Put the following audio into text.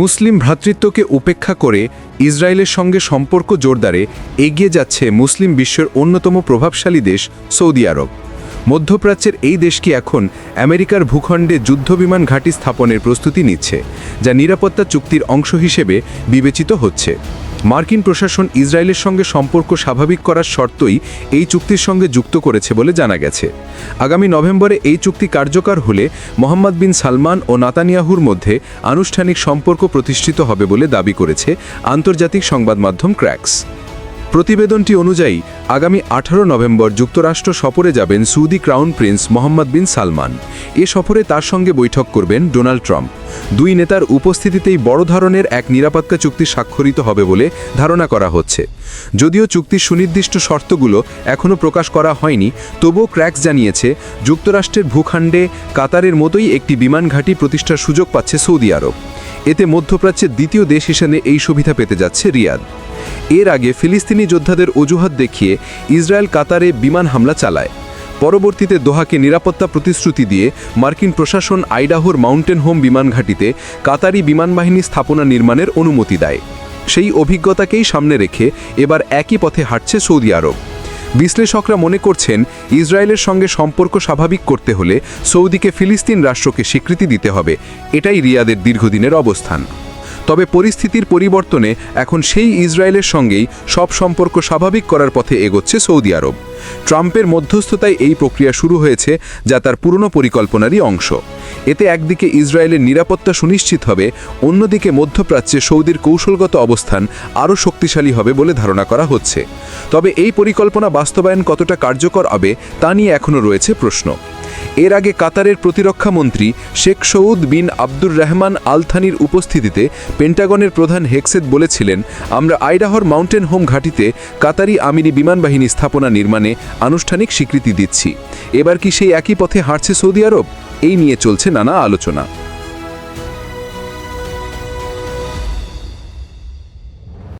মুসলিম ভ্রাতৃত্বকে উপেক্ষা করে ইসরায়েলের সঙ্গে সম্পর্ক জোরদারে এগিয়ে যাচ্ছে মুসলিম বিশ্বের অন্যতম প্রভাবশালী দেশ সৌদি আরব। মধ্যপ্রাচ্যের এই দেশকে এখন আমেরিকার ভূখণ্ডে যুদ্ধবিমান ঘাঁটি স্থাপনের প্রস্তুতি নিচ্ছে, যা নিরাপত্তা চুক্তির অংশ হিসেবে বিবেচিত হচ্ছে? মার্কিন প্রশাসন ইসরায়েলের সঙ্গে সম্পর্ক স্বাভাবিক করার শর্তই এই চুক্তির সঙ্গে যুক্ত করেছে বলে জানা গেছে। আগামী নভেম্বরে এই চুক্তি কার্যকর হলে মোহাম্মদ বিন সালমান ও নাতানিয়াহুর মধ্যে আনুষ্ঠানিক সম্পর্ক প্রতিষ্ঠিত হবে বলে দাবি করেছে আন্তর্জাতিক সংবাদ মাধ্যম ক্র্যাক্স। প্রতিবেদনটি অনুযায়ী, আগামী আঠারো নভেম্বর যুক্তরাষ্ট্র সফরে যাবেন Saudi crown prince Mohammed bin Salman. এ সফরে তার সঙ্গে বৈঠক করবেন ডোনাল্ড ট্রাম্প। দুই নেতার উপস্থিতিতেই বড় ধরনের এক নিরাপত্তা চুক্তি স্বাক্ষরিত হবে বলে ধারণা করা হচ্ছে। যদিও চুক্তির সুনির্দিষ্ট শর্তগুলো এখনও প্রকাশ করা হয়নি, তবুও ক্র্যাক্স জানিয়েছে, যুক্তরাষ্ট্রের ভূখণ্ডে কাতারের মতোই একটি বিমান ঘাঁটি প্রতিষ্ঠার সুযোগ পাচ্ছে সৌদি আরব। এতে মধ্যপ্রাচ্যের দ্বিতীয় দেশ হিসেবে এই সুবিধা পেতে যাচ্ছে রিয়াদ। এর আগে ফিলিস্তিনি যোদ্ধাদের অজুহাত দেখিয়ে ইসরায়েল কাতারে বিমান হামলা চালায়। পরবর্তীতে দোহাকে নিরাপত্তা প্রতিশ্রুতি দিয়ে মার্কিন প্রশাসন আইডাহোর মাউন্টেন হোম বিমান ঘাঁটিতে কাতারি বিমান বাহিনী স্থাপনা নির্মাণের অনুমতি দেয়। সেই অভিজ্ঞতাকেই সামনে রেখে এবার একই পথে হাঁটছে সৌদি আরব। বিশ্লেষকরা মনে করছেন, ইসরায়েলের সঙ্গে সম্পর্ক স্বাভাবিক করতে হলে সৌদিকে ফিলিস্তিন রাষ্ট্রকে স্বীকৃতি দিতে হবে। এটাই রিয়াদের দীর্ঘদিনের অবস্থান। তবে পরিস্থিতির পরিবর্তনে এখন সেই ইসরায়েলের সঙ্গেই সব সম্পর্ক স্বাভাবিক করার পথে এগোচ্ছে সৌদি আরব। ট্রাম্পের মধ্যস্থতায় এই প্রক্রিয়া শুরু হয়েছে, যা তার পুরনো পরিকল্পনারই অংশ। এতে একদিকে ইসরায়েলের নিরাপত্তা সুনিশ্চিত হবে, অন্যদিকে মধ্যপ্রাচ্যে সৌদির কৌশলগত অবস্থান আরও শক্তিশালী হবে বলে ধারণা করা হচ্ছে। তবে এই পরিকল্পনা বাস্তবায়ন কতটা কার্যকর হবে, তা নিয়ে এখনও রয়েছে প্রশ্ন। এর আগে কাতারের প্রতিরক্ষা মন্ত্রী শেখ সৌদ বিন আব্দুর রহমান আলথানির উপস্থিতিতে পেন্টাগনের প্রধান হেক্সেদ বলেছিলেন, আমরা আইডাহর মাউন্টেন হোম ঘাটিতে কাতারি আমিরি বিমান বাহিনী স্থাপনা নির্মাণে আনুষ্ঠানিক স্বীকৃতি দিচ্ছি। এবার কি সেই একই পথে হাঁটছে সৌদি আরব? এই নিয়ে চলছে নানা আলোচনা।